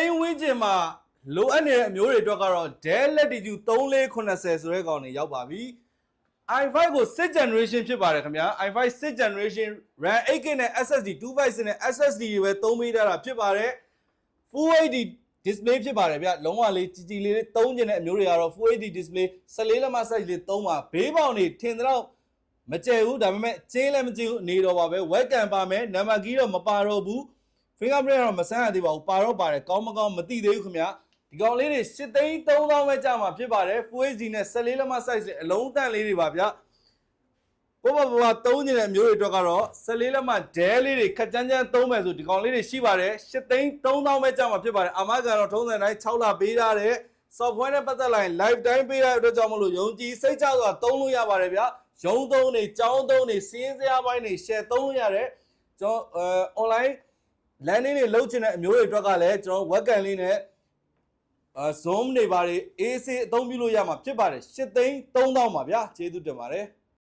သိန်းဝန်းကျင်မှာလိုအပ်နေတဲ့အမျိုးတွေအတွက်ကတော့ Dell Latitude 3480ဆိုတဲ့ကောင်တွေရောက်ပါပြီ i5 ကို 6th generation ဖြစ်ပါတယ်ခင်ဗျာ i5 6th generation RAM 8GB နဲ့ SSD 256နဲ့ SSD တွေပဲသုံးပေးထားတာဖြစ်ပါတယ် Full HD display ဖြစ်ပါတယ်ဗျလုံးဝလေးကြည်ကြည်လေးလေးသုံးကျင်တဲ့အမျိုးတွေကတော့ Full HD display 14လက်မ size လေးသုံးပါဘေးပေါင်တွေထင်တော့မကျဲဘူးဒါပေမဲ့ကျင်းလည်းမကျင်းဘူးအနေတော့ပါပဲ webcam ပါမယ်နံပါတ်ကီးတော့မပါတော့ဘူး fingerprint ကတော့မဆန်းရသေးပါဘူးပါတော့ပါတယ်ကောင်းမကောင်းမသိသေးဘူးခင်ဗျာဒီကောင်လေးတွေ8သိန်း3000ပဲကြာမှာဖြစ်ပါတယ် Full HD နဲ့14လက်မ size လေးအလုံးတန့်လေးတွေပါဗျဘောဘောဘောသုံးနေတဲ့မျိုးတွေအတွက်ကတော့14လက်မဒဲလေးတွေခက်ကြမ်းကြမ်းသုံးမယ်ဆိုဒီကောင်လေးတွေရှိပါတယ်8သိန်း3000ပဲကြာမှာဖြစ်ပါတယ်အာမကန်တော့ထုံးစံတိုင်း6လပေးထားတဲ့ software နဲ့ပတ်သက်လာရင် live time ပေးရတဲ့အတွက်ကြောင့်မလို့ယုံကြည်စိတ်ချစွာသုံးလို့ရပါတယ်ဗျရုံးသုံးနေကြောင်းသုံးနေစီးရင်စရာပိုင်းနေ share သုံးလို့ရတယ်ကျွန်တော်အဲ online landing တွေလုပ်ချင်တဲ့အမျိုးတွေအတွက်ကလည်းကျွန်တော် webcam လေးနဲ့အဲ zoom တွေပါတယ် AC အသုံးပြုလို့ရမှာဖြစ်ပါတယ်8သိန်း3000ပါဗျာကျေးဇူးတင်ပါတယ်